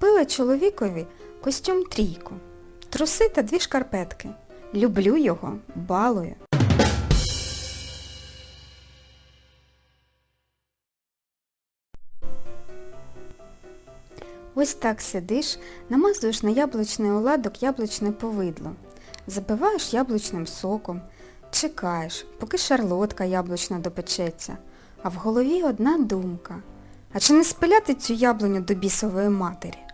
Купила чоловікові костюм трійку, труси та дві шкарпетки. Люблю його, балую. Ось так сидиш, намазуєш на яблучний оладок яблучне повидло, забиваєш яблучним соком, чекаєш, поки шарлотка яблучна допечеться, а в голові одна думка. А чи не спиляти цю яблуню до бісової матері?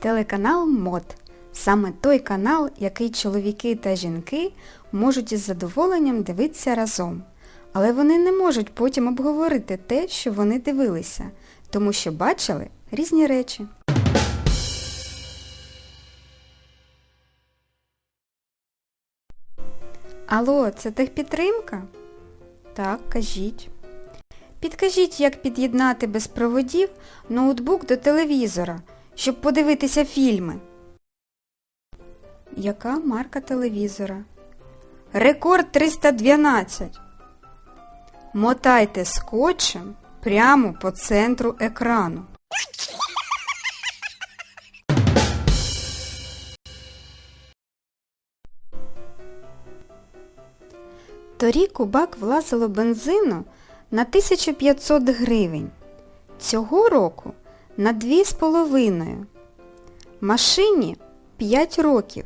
Телеканал МОД. Саме той канал, який чоловіки та жінки можуть із задоволенням дивитися разом. Але вони не можуть потім обговорити те, що вони дивилися, тому що бачили різні речі. Алло, це техпідтримка? Так, кажіть. Підкажіть, як під'єднати без проводів ноутбук до телевізора, щоб подивитися фільми. Яка марка телевізора? Рекорд 312. Мотайте скотчем прямо по центру екрану. Торік у бак влазило бензину на 1500 гривень. Цього року на 2,5. Машині 5 років.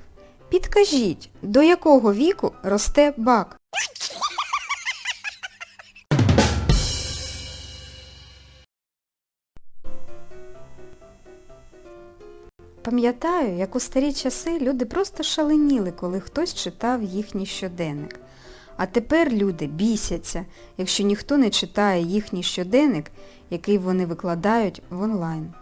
Підкажіть, до якого віку росте бак? Пам'ятаю, як у старі часи люди просто шаленіли, коли хтось читав їхній щоденник. А тепер люди бісяться, якщо ніхто не читає їхній щоденник, який вони викладають в онлайн.